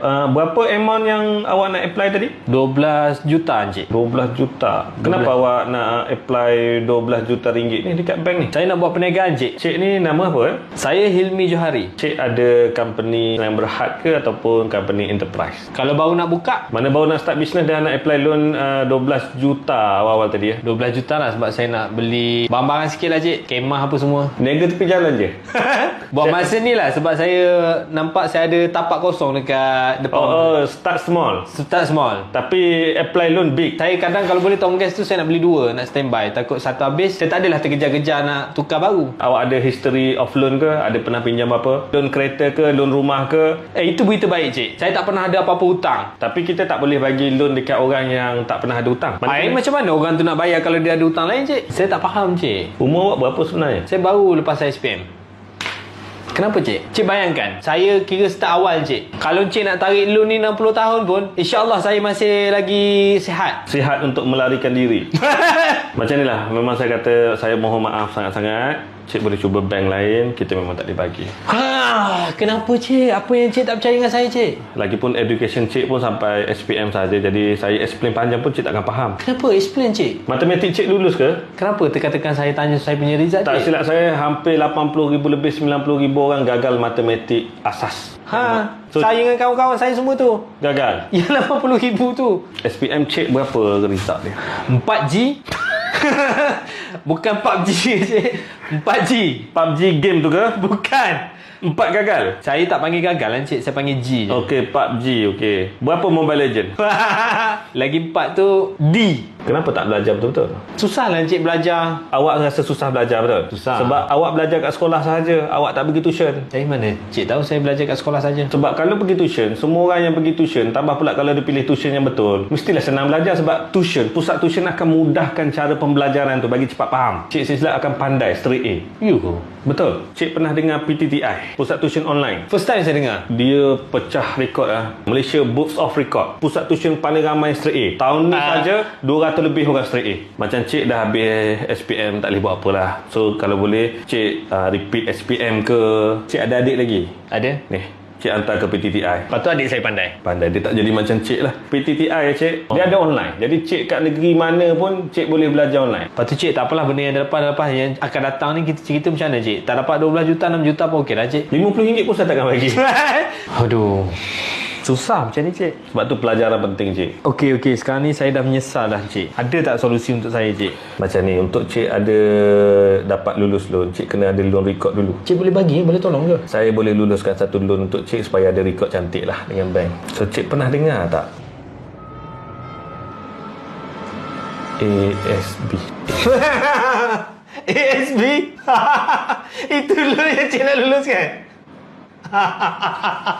Uh, berapa amount yang awak nak apply tadi? 12 juta Encik 12 juta. Kenapa awak nak apply 12 juta ringgit ni dekat bank ni? Saya nak buat perniagaan Encik Cik ni nama apa? Eh? Saya Hilmi Johari Cik ada company yang berhad ke ataupun company enterprise? Kalau baru nak buka Mana baru nak start business dan nak apply loan uh, 12 juta awal-awal tadi ya? 12 juta lah sebab saya nak beli barang-barang sikit lah Cik Kemah apa semua Niaga tepi jalan je? Buat masa ni lah sebab saya nampak saya ada tapak kosong dekat depan oh, oh, start small. Start small Tapi apply loan big. Saya kadang kalau boleh tong gas tu saya nak beli dua Nak standby Takut satu habis Saya tak adalah terkejar-kejar nak tukar baru Awak ada history of loan ke? Ada pernah pinjam apa? Loan kereta ke? Loan rumah ke? Eh itu berita baik cik Saya tak pernah ada apa-apa hutang Tapi kita tak boleh bagi loan dekat orang yang tak pernah ada hutang. Ay, macam mana orang tu nak bayar kalau dia ada hutang lain cik? Saya tak faham cik Umur awak berapa sebenarnya? Saya baru lepas SPM Kenapa cik? Cik bayangkan Saya kira start awal cik Kalau cik nak tarik loan ni 60 tahun pun InsyaAllah saya masih lagi sihat Sihat untuk melarikan diri. Macam ni lah. Memang saya kata saya mohon maaf sangat-sangat. Cik boleh cuba bank lain. Kita memang tak boleh bagi. Ha, Kenapa cik? Apa yang cik tak percaya dengan saya cik? Lagipun education cik pun sampai SPM saja. Jadi saya explain panjang pun cik takkan faham. Kenapa? Explain cik Matematik cik lulus ke? Kenapa tekan-tekan saya tanya saya punya result Tak cik? silap saya hampir 80 ribu lebih 90 ribu orang gagal matematik asas. Ha, So- saya dengan kawan-kawan saya semua tu Gagal. Ya 80 ribu tu SPM cik berapa result dia? 4G Bukan PUBG cik 4G PUBG game tu ke? Bukan Empat gagal. Saya tak panggil gagal kan cik Saya panggil G je Okey, PUBG okey. Berapa Mobile Legend? Lagi 4 tu D Kenapa tak belajar betul-betul? Susah lah cik belajar Awak rasa susah belajar betul? Susah. Sebab awak belajar kat sekolah sahaja, awak tak pergi tuition. Dari mana? Cik tahu saya belajar kat sekolah saja. Sebab kalau pergi tuition, semua orang yang pergi tuition, tambah pula kalau dia pilih tuition yang betul, mestilah senang belajar sebab tuition, pusat tuition akan mudahkan cara pembelajaran tu bagi cepat faham. Cik silap akan pandai straight A. You ke? Betul. Cik pernah dengar PTTI, Pusat Tuition Online. First time saya dengar. Dia pecah rekod ah. Malaysia Books of Record. Pusat tuition paling ramai straight A. Tahun ni Ah. saja 200 lebih orang straight A. Macam cik dah habis SPM tak boleh buat apalah. So kalau boleh cik uh, repeat SPM ke. Cik ada adik lagi. Ada? Ni, cik hantar ke PTTI. Lepas tu adik saya pandai. Pandai dia tak jadi macam cik lah. PTTI cik, dia ada online. Jadi cik kat negeri mana pun cik boleh belajar online. Lepas tu cik tak apalah benda yang lepas-lepas yang akan datang ni kita cerita macam mana cik? Tak dapat 12 juta, 6 juta pun okey lah cik. RM50 pun saya takkan bagi. Aduh. Susah macam ni cik. Sebab tu pelajaran penting cik. Okey okey sekarang ni saya dah menyesal dah cik. Ada tak solusi untuk saya cik? Macam ni, untuk cik ada dapat lulus loan, cik kena ada loan record dulu. Cik boleh bagi, boleh tolong ke? Saya boleh luluskan satu loan untuk cik supaya ada record cantik lah dengan bank. So, cik pernah dengar tak? ASB. ASB? Itu dulu yang cik nak luluskan?